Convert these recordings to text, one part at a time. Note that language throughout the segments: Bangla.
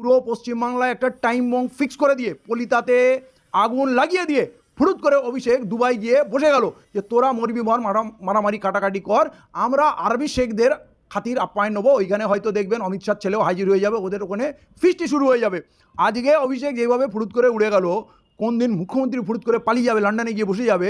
পুরো পশ্চিমবাংলায় একটা টাইম বং ফিক্স করে দিয়ে পলিতাতে আগুন লাগিয়ে দিয়ে ফুরুত করে অভিষেক দুবাই গিয়ে বসে গেল যে, তোরা মরবি, মর, মারা, মারামারি কাটাকাটি কর। আমরা আরবি শেখদের খাতির আপ্যায়ন নেব। ওইখানে হয়তো দেখবেন অমিত শাহ ছেলেও হাজির হয়ে যাবে। ওদের ওখানে ফিস্টি শুরু হয়ে যাবে। আজকে অভিষেক যেভাবে ফুরুত করে উড়ে গেল, কোন দিন মুখ্যমন্ত্রী ফুরুত করে পালিয়ে যাবে, লন্ডনে গিয়ে বসে যাবে?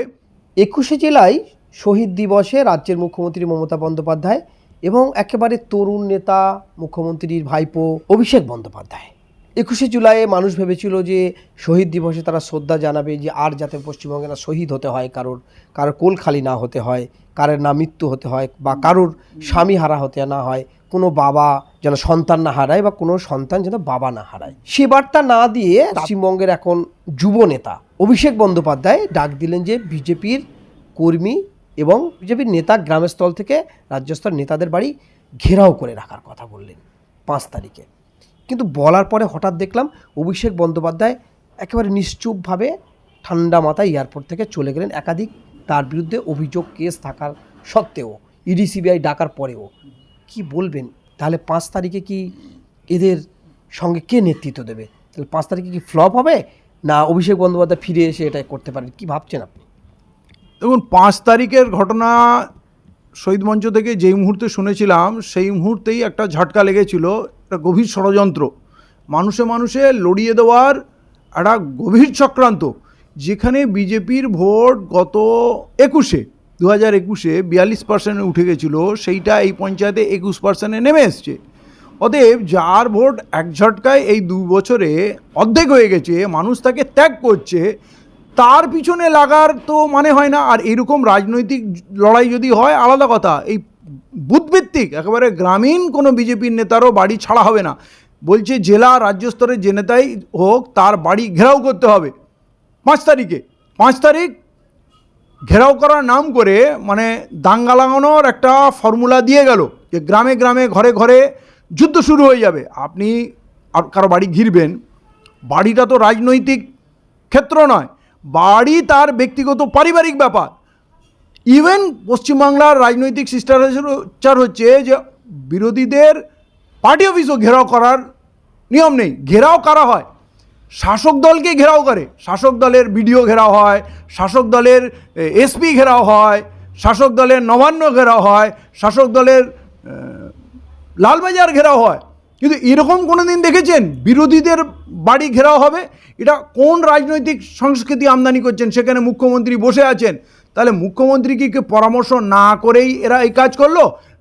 একুশে জেলায় শহীদ দিবসে রাজ্যের মুখ্যমন্ত্রী মমতা বন্দ্যোপাধ্যায় এবং একেবারে তরুণ নেতা, মুখ্যমন্ত্রীর ভাইপো অভিষেক বন্দ্যোপাধ্যায়। একুশে জুলাইয়ে মানুষ ভেবেছিল যে শহীদ দিবসে তারা শ্রদ্ধা জানাবে যে আর যাতে পশ্চিমবঙ্গে না শহীদ হতে হয়, কারোর কারোর কোল খালি না হতে হয়, কারোর না মৃত্যু হতে হয় বা কারোর স্বামী হারা হতে না হয়, কোনো বাবা যেন সন্তান না হারায় বা কোনো সন্তান যেন বাবা না হারায়। সে বার্তা না দিয়ে পশ্চিমবঙ্গের এখন যুব নেতা অভিষেক বন্দ্যোপাধ্যায় ডাক দিলেন যে বিজেপির কর্মী এবং বিজেপির নেতা গ্রামের স্থল থেকে রাজ্যস্তর নেতাদের বাড়ি ঘেরাও করে রাখার কথা বললেন পাঁচ তারিখে। কিন্তু বলার পরে হঠাৎ দেখলাম অভিষেক বন্দ্যোপাধ্যায় একেবারে নিশ্চুপভাবে ঠান্ডা মাথায় এয়ারপোর্ট থেকে চলে গেলেন। একাধিক তার বিরুদ্ধে অভিযোগ কেস থাকার সত্ত্বেও, ইডি, সিবিআই ডাকার পরেও। কি বলবেন? তাহলে পাঁচ তারিখে কি এদের সঙ্গে কে নেতৃত্ব দেবে? তাহলে পাঁচ তারিখে কি ফ্লপ হবে? না অভিষেক বন্দ্যোপাধ্যায় ফিরে এসে এটা করতে পারেন? কি ভাবছেন আপনি? দেখুন, পাঁচ তারিখের ঘটনা শহীদ মঞ্চ থেকে যেই মুহূর্তে শুনেছিলাম, সেই মুহূর্তেই একটা ঝটকা লেগেছিল, একটা গভীর ষড়যন্ত্র। মানুষে মানুষে লড়িয়ে দেওয়ার একটা গভীর চক্রান্ত, যেখানে বিজেপির ভোট গত একুশে দু হাজার একুশে বিয়াল্লিশ পার্সেন্টে উঠে গেছিল, সেইটা এই পঞ্চায়েতে একুশ পার্সেন্টে নেমে এসছে। অতএব যার ভোট এক ঝটকায় এই দু বছরে অর্ধেক হয়ে গেছে, মানুষ তাকে ত্যাগ করছে তার পিছনে লাগার তো মানে হয় না, আর এরকম রাজনৈতিক লড়াই যদি হয়, আলাদা কথা। এই বুথভিত্তিক, একেবারে গ্রামীণ কোনো বিজেপির নেতারও বাড়ি ছাড়া হবে না। বলছে জেলা, রাজ্য স্তরের যে নেতাই হোক, তার বাড়ি ঘেরাও করতে হবে। পাঁচ তারিখে। পাঁচ তারিখ ঘেরাও করার নাম করে মানে দাঙ্গা লাগানোর একটা ফর্মুলা দিয়ে গেল যে গ্রামে গ্রামে, ঘরে ঘরে যুদ্ধ শুরু হয়ে যাবে। আপনি কারও বাড়ি ঘিরবেন। বাড়িটা তো রাজনৈতিক ক্ষেত্র নয়। বাড়ি তার ব্যক্তিগত পারিবারিক ব্যাপার। ইভেন পশ্চিমবাংলার রাজনৈতিক শিষ্টাচার হচ্ছে যে বিরোধীদের পার্টি অফিসও ঘেরাও করার নিয়ম নেই। ঘেরাও করা হয়? শাসক দলকে ঘেরাও করে। শাসক দলের বিডিও ঘেরাও হয়, শাসক দলের এসপি ঘেরাও হয়, শাসক দলের নবান্ন ঘেরাও হয়, শাসক দলের লালবাজার ঘেরাও হয়। কিন্তু এরকম কোনো দিন দেখেছেন? বিরোধীদের বাড়ি ঘেরাও হবে? এটা কোন রাজনৈতিক সংস্কৃতি আমদানি করছেন? সেখানে মুখ্যমন্ত্রী বসে আছেন। তাহলে মুখ্যমন্ত্রী কি পরামর্শ না করেই এরা এই কাজ করল?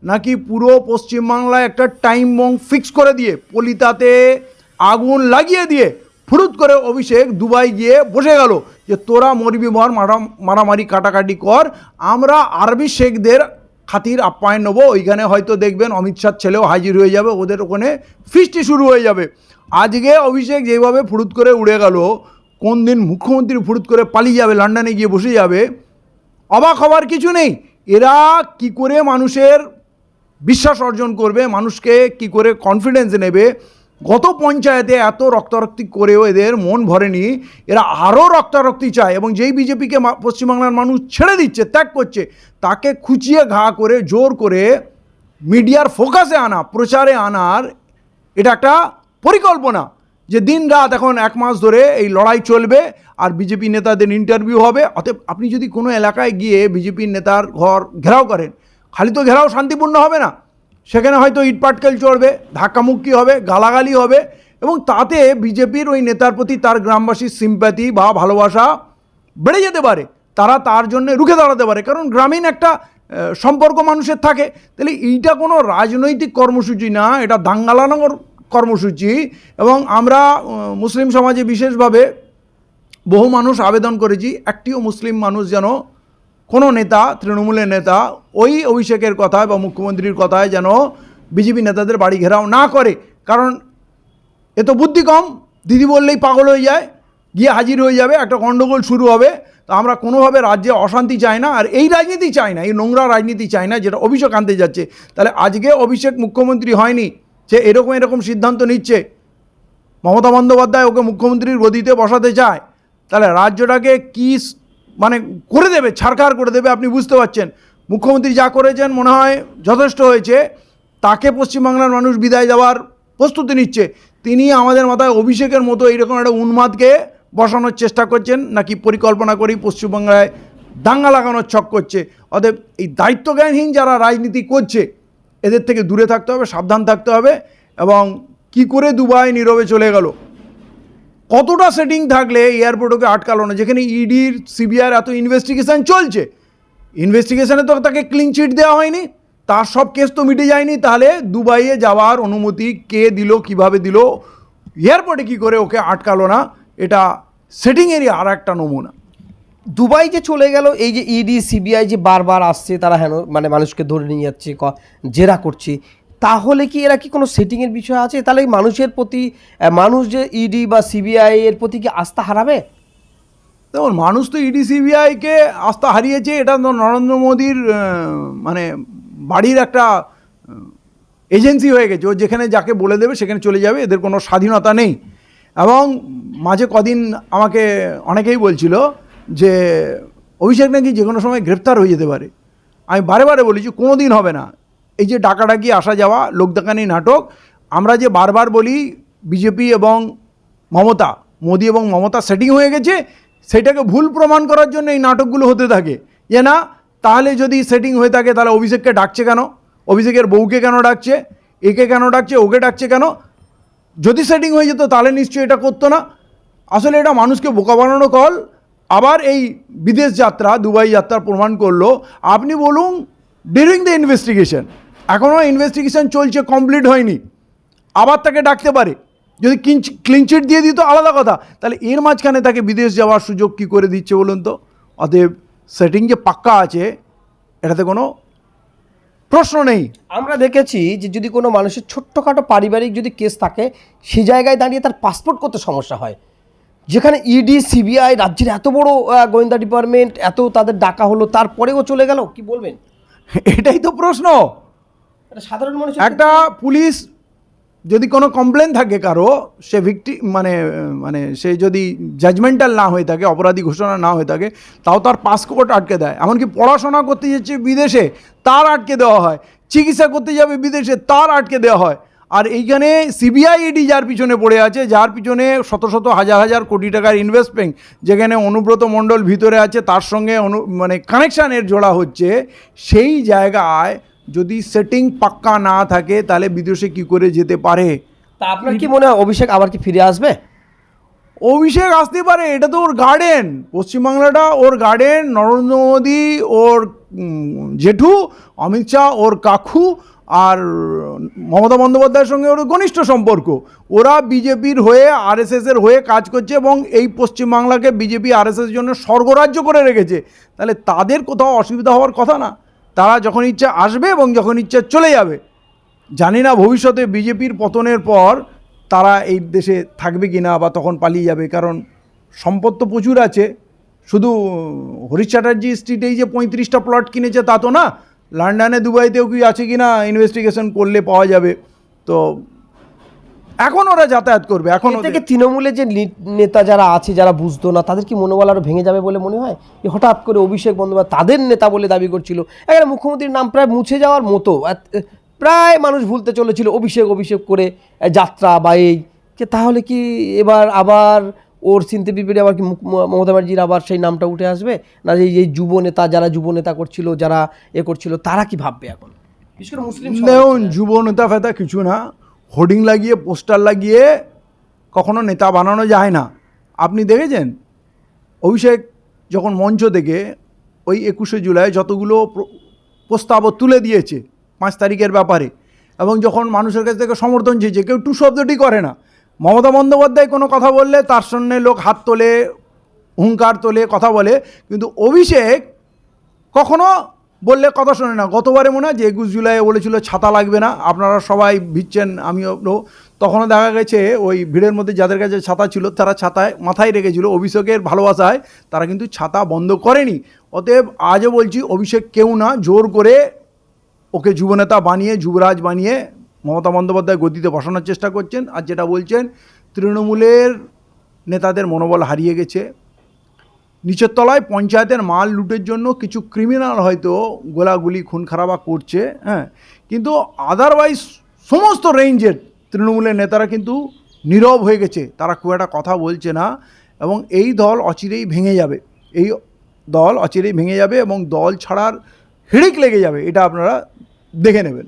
নাকি পুরো পশ্চিমবাংলায় একটা টাইম বং ফিক্স করে দিয়ে, পলিতাতে আগুন লাগিয়ে দিয়ে, ফুরুত করে অভিষেক দুবাই গিয়ে বসে গেল যে তোরা মরবি মর, মারা মারামারি কাটাকাটি কর, আমরা আরবি শেখদের খাতির আপ্যায়ন নেব। ওইখানে হয়তো দেখবেন অমিত শাহ ছেলেও হাজির হয়ে যাবে। ওদের ওখানে ফিস্টি শুরু হয়ে যাবে। আজকে অভিষেক যেভাবে ফুরুত করে উড়ে গেল, কোন দিন মুখ্যমন্ত্রী ফুরুত করে পালিয়ে যাবে, লন্ডনে গিয়ে বসে যাবে, অবাক হওয়ার কিছু নেই। এরা কি করে মানুষের বিশ্বাস অর্জন করবে, মানুষকে কি করে কনফিডেন্স নেবে গত পঞ্চায়েতে এত রক্তারক্তি করেও এদের মন ভরেনি। এরা আরও রক্তারক্তি চায় এবং যেই বিজেপিকে পশ্চিমবাংলার মানুষ ছেড়ে দিচ্ছে, ত্যাগ করছে, তাকে খুঁচিয়ে ঘা করে, জোর করে মিডিয়ার ফোকাসে আনা, প্রচারে আনার এটা একটা পরিকল্পনা যে দিন রাত এখন এক মাস ধরে এই লড়াই চলবে, আর বিজেপি নেতাদের ইন্টারভিউ হবে। অতএব আপনি যদি কোনো এলাকায় গিয়ে বিজেপির নেতার ঘর ঘেরাও করেন, খালি তো ঘেরাও শান্তিপূর্ণ হবে না। সেখানে হয়তো ইটপাটকেল চড়বে, ধাক্কামুক্কি হবে, গালাগালি হবে, এবং তাতে বিজেপির ওই নেতার প্রতি তার গ্রামবাসীর সিম্প্যাথি বা ভালোবাসা বেড়ে যেতে পারে। তারা তার জন্য রুখে দাঁড়াতে পারে। কারণ গ্রামীণ একটা সম্পর্ক মানুষের থাকে। তাহলে এইটা কোনো রাজনৈতিক কর্মসূচি না, এটা দাঙ্গালানোর কর্মসূচি। এবং আমরা মুসলিম সমাজে বিশেষভাবে বহু মানুষ আবেদন করেছি, একটিও মুসলিম মানুষ যেন কোনো নেতা, তৃণমূলের নেতা ওই অভিষেকের কথায় বা মুখ্যমন্ত্রীর কথায় যেন বিজেপি নেতাদের বাড়ি ঘেরাও না করে। কারণ এ তো বুদ্ধি কম, দিদি বললেই পাগল হয়ে যায়, গিয়ে হাজির হয়ে যাবে, একটা গণ্ডগোল শুরু হবে। তো আমরা কোনোভাবে রাজ্যে অশান্তি চাই না, আর এই রাজনীতি চাই না, এই নোংরা রাজনীতি চাই না, যেটা অভিষেক আনতে যাচ্ছে। তাহলে আজকে অভিষেক মুখ্যমন্ত্রী হয়নি, সে এরকম এরকম সিদ্ধান্ত নিচ্ছে। মমতা বন্দ্যোপাধ্যায় ওকে মুখ্যমন্ত্রীর গদিতে বসাতে চায়। তাহলে রাজ্যটাকে কি মানে করে দেবে ছাড়খাড় করে দেবে, আপনি বুঝতে পারছেন। মুখ্যমন্ত্রী যা করেছেন মনে হয় যথেষ্ট হয়েছে। তাকে পশ্চিমবাংলার মানুষ বিদায় দেওয়ার প্রস্তুতি নিচ্ছে। তিনি আমাদের মাথায় অভিষেকের মতো এইরকম একটা উন্মাদকে বসানোর চেষ্টা করছেন, নাকি পরিকল্পনা করেই পশ্চিমবাংলায় দাঙ্গা লাগানোর ছক করছে। অতএব এই দায়িত্বজ্ঞানহীন যারা রাজনীতি করছে, এদের থেকে দূরে থাকতে হবে, সাবধান থাকতে হবে, এবং কি করে দুবাই নীরবে চলে গেল। কতটা সেটিং থাকলে এয়ারপোর্টকে আটকালো না? যেখানে ইডির সিবিআর এত ইনভেস্টিগেশন চলছে। ইনভেস্টিগেশনে তো তাকে ক্লিন চিট দেওয়া হয়নি। তার সব কেস তো মিটে যায়নি। তাহলে দুবাইয়ে যাওয়ার অনুমতি কে দিল, কীভাবে দিল? এয়ারপোর্টে কি করে ওকে আটকালো না? এটা সেটিংয়েরই আর একটা নমুনা। দুবাই যে চলে গেল, এই যে ইডি সিবিআই যে বারবার আসছে, তারা হেন মানে মানুষকে ধরে নিয়ে যাচ্ছে জেরা করছে তাহলে কি এরা কি কোনো সেটিংয়ের বিষয় আছে? তাহলে মানুষের প্রতি মানুষ যে ইডি বা সিবিআই এর প্রতি কি আস্থা হারাবে? দেখুন, মানুষ তো E ইডি সিবিআইকে আস্থা হারিয়েছে, এটা নরেন্দ্র মোদীর মানে বাড়ির একটা এজেন্সি হয়ে গেছে। ও যেখানে যাকে বলে দেবে, সেখানে চলে যাবে, এদের কোনো স্বাধীনতা নেই। এবং মাঝে কদিন আমাকে অনেকেই বলছিল যে, অভিষেক নাকি যে কোনো সময় গ্রেপ্তার হয়ে যেতে পারে। আমি বারে বারে বলেছি কোনো দিন হবে না। এই যে ডাকাডাকি, আসা যাওয়া, লোকদেখানি নাটক, আমরা যে বারবার বলি বিজেপি এবং মমতা, মোদি এবং মমতা সেটিং হয়ে গেছে, সেটাকে ভুল প্রমাণ করার জন্য এই নাটকগুলো হতে থাকে। যে না, তাহলে যদি সেটিং হয়ে থাকে, তাহলে অভিষেককে ডাকছে কেন? অভিষেকের বউকে কেন ডাকছে? একে কেন ডাকছে? ওকে ডাকছে কেন? যদি সেটিং হয়ে যেত, তাহলে নিশ্চয়ই এটা করতো না। আসলে এটা মানুষকে বোকা বানানো কল আবার এই বিদেশ যাত্রা, দুবাই যাত্রা প্রমাণ করল। আপনি বলুন ডিউরিং দ্য ইনভেস্টিগেশন এখনও ইনভেস্টিগেশন চলছে কমপ্লিট হয়নি। আবার তাকে ডাকতে পারে। যদি ক্লিন চিট দিয়ে দিত আলাদা কথা। তাহলে এর মাঝখানে তাকে বিদেশ যাওয়ার সুযোগ কি করে দিচ্ছে বলুন তো? অতএব সেটিং যে পাক্কা আছে এটাতে কোনো প্রশ্ন নেই। আমরা দেখেছি যে যদি কোনো মানুষের ছোট্টখাটো পারিবারিক যদি কেস থাকে সেই জায়গায় দাঁড়িয়ে তার পাসপোর্ট করতে সমস্যা হয়। যেখানে ইডি সিবিআই রাজ্যের এত বড় গোয়েন্দা ডিপার্টমেন্ট এত তাদের ডাকা হলো তারপরেও চলে গেল কি বলবেন? এটাই তো প্রশ্ন। সাধারণ মানুষ একটা পুলিশ যদি কোনো কমপ্লেন থাকে কারও, সে ভিক্টি মানে মানে সে যদি জাজমেন্টাল না হয়ে থাকে, অপরাধী ঘোষণা না হয়ে থাকে, তাও তার পাসপোর্ট আটকে দেয়। এমনকি পড়াশোনা করতে যাচ্ছে বিদেশে, তার আটকে দেওয়া হয়। চিকিৎসা করতে যাবে বিদেশে, তার আটকে দেওয়া হয়। আর এইখানে সিবিআই ইডি যার পিছনে পড়ে আছে, যার পিছনে শত শত হাজার হাজার কোটি টাকার ইনভেস্টমেন্ট যেখানে অনুব্রত মণ্ডল ভিতরে আছে, তার সঙ্গে অনু মানে কানেকশানের জোড়া হচ্ছে, সেই জায়গায় যদি সেটিং পাক্কা না থাকে তাহলে বিদেশে কি করে যেতে পারে? তা আপনার কি মনে হয় অভিষেক আবার কি ফিরে আসবে? অভিষেক আসতে পারে এটা তো ওর গার্ডেন পশ্চিমবাংলাটা ওর গার্ডেন নরেন্দ্র মোদী ওর জেঠু অমিত শাহ ওর কাকু আর মমতা বন্দ্যোপাধ্যায়ের সঙ্গে ওর ঘনিষ্ঠ সম্পর্ক। ওরা বিজেপির হয়ে আরএসএসের হয়ে কাজ করছে এবং এই পশ্চিমবাংলাকে বিজেপি আরএসএসের জন্য স্বর্গরাজ্য করে রেখেছে। তাহলে তাদের কোথাও অসুবিধা হওয়ার কথা না। তারা যখন ইচ্ছা আসবে এবং যখন ইচ্ছা চলে যাবে। জানি না ভবিষ্যতে বিজেপির পতনের পর তারা এই দেশে থাকবে কি না বা তখন পালিয়ে যাবে, কারণ সম্পদ তো প্রচুর আছে। শুধু হরিশ চ্যাটার্জি স্ট্রিটেই যে পঁয়ত্রিশটা প্লট কিনেছে তা তো না। লন্ডনে দুবাইতেও কি আছে কি না ইনভেস্টিগেশন করলে পাওয়া যাবে। তো এখন ওরা যাতায়াত করবে এখন থেকে তৃণমূলের যে নেতা যারা আছে যারা বুঝতো না তাদের কি মনোবল আরও ভেঙে যাবে বলে মনে হয়? যে হঠাৎ করে অভিষেক বন্দ্যোপাধ্যায় তাদের নেতা বলে দাবি করছিল। এখানে মুখ্যমন্ত্রীর নাম প্রায় মুছে যাওয়ার মতো। প্রায় মানুষ ভুলতে চলেছিল অভিষেক অভিষেক করে যাত্রা বা এই। যে তাহলে কি এবার আবার ওর চিনতে বিপরীতে আবার কি ম- মমতা ব্যানার্জির আবার সেই নামটা উঠে আসবে? না যে এই যুব নেতা যারা যুব নেতা করছিল যারা এ করছিল তারা কি ভাববে এখন? বিশেষ করে মুসলিম যুব নেতা ফেতা কিছু না। হোর্ডিং লাগিয়ে, পোস্টার লাগিয়ে কখনো নেতা বানানো যায় না। আপনি দেখেছেন? অভিষেক যখন মঞ্চ থেকে ওই একুশে জুলাই যতগুলো প্র- প্রস্তাব তুলে দিয়েছে পাঁচ তারিখের ব্যাপারে এবং যখন মানুষের কাছ থেকে সমর্থন চেয়েছে, কেউ টু শব্দটি করে না। মমতা বন্দ্যোপাধ্যায় কোনো কথা বললে তার সামনে লোক হাত তোলে, হুঙ্কার তোলে, কথা বলে, কিন্তু অভিষেক কখনো বললে কথা শোনে না। গতবারে মনে হয় যে একুশ জুলাই বলেছিল, ছাতা লাগবে না, আপনারা সবাই ভিজছেন, আমিও তখনও দেখা গেছে ওই ভিড়ের মধ্যে যাদের কাছে ছাতা ছিল, তারা ছাতায় মাথায় রেখেছিল অভিষেকের ভালোবাসায়। তারা কিন্তু ছাতা বন্ধ করেনি। অতএব আজও বলছি, অভিষেক কেউ না, জোর করে ওকে যুবনেতা বানিয়ে, যুবরাজ বানিয়ে মমতা বন্দ্যোপাধ্যায় গদিতে বসানোর চেষ্টা করছেন। আর যেটা বলছেন, তৃণমূলের নেতাদের মনোবল হারিয়ে গেছে। নিচের তলায় পঞ্চায়েতের মাল লুটের জন্য কিছু ক্রিমিনাল হয়তো গোলাগুলি খুন খারাপা করছে হ্যাঁ। কিন্তু আদারওয়াইজ সমস্ত রেঞ্জের তৃণমূলের নেতারা কিন্তু নীরব হয়ে গেছে। তারা খুব একটা কথা বলছে না এবং এই দল অচিরেই ভেঙে যাবে। এই দল অচিরেই ভেঙে যাবে এবং দল ছাড়ার হিড়িক লেগে যাবে, এটা আপনারা দেখে নেবেন।